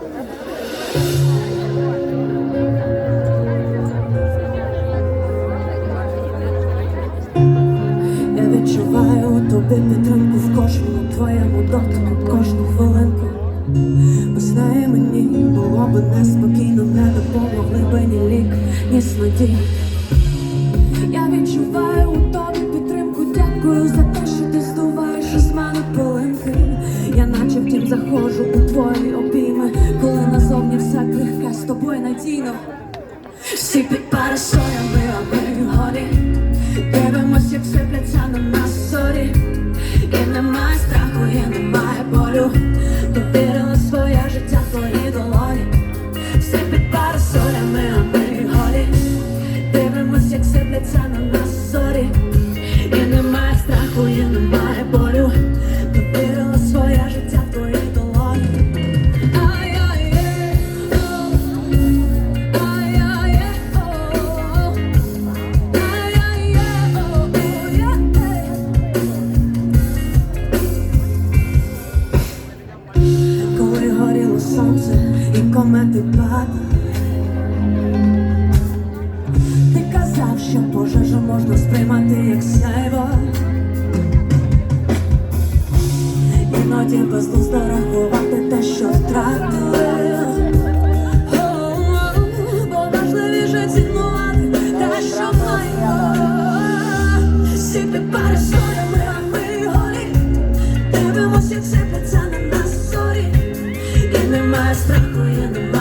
Я відчуваю у тобі підтримку в кожному твоєму дотику, кожну хвилинку. Без неї мені було би неспокійно, не допомогли би ні лік, ні снодій. Я відчуваю у тобі підтримку, дякую за те, що ти здуваєш із мене пилинки. Я наче втім заходжу у твої тобою надійно. Всі під парасолями, а горі. Дивимось, як сипляться на нас зорі. І немає страху, і немає болю. Довірила своє життя твої долоні. Всі під парасолями, ми горі. Дивимось, як сипляться на нас зорі. І немає страху, і немає болю Ти казав, що пожежу можна сприймати як сяйво. Іноді безглуздо рахувати те, що втратили Бо важливіше цінувати те, що маємо під парасолями, а ми голі Дивимось, як сипляться на зорі. І немає страху, і немає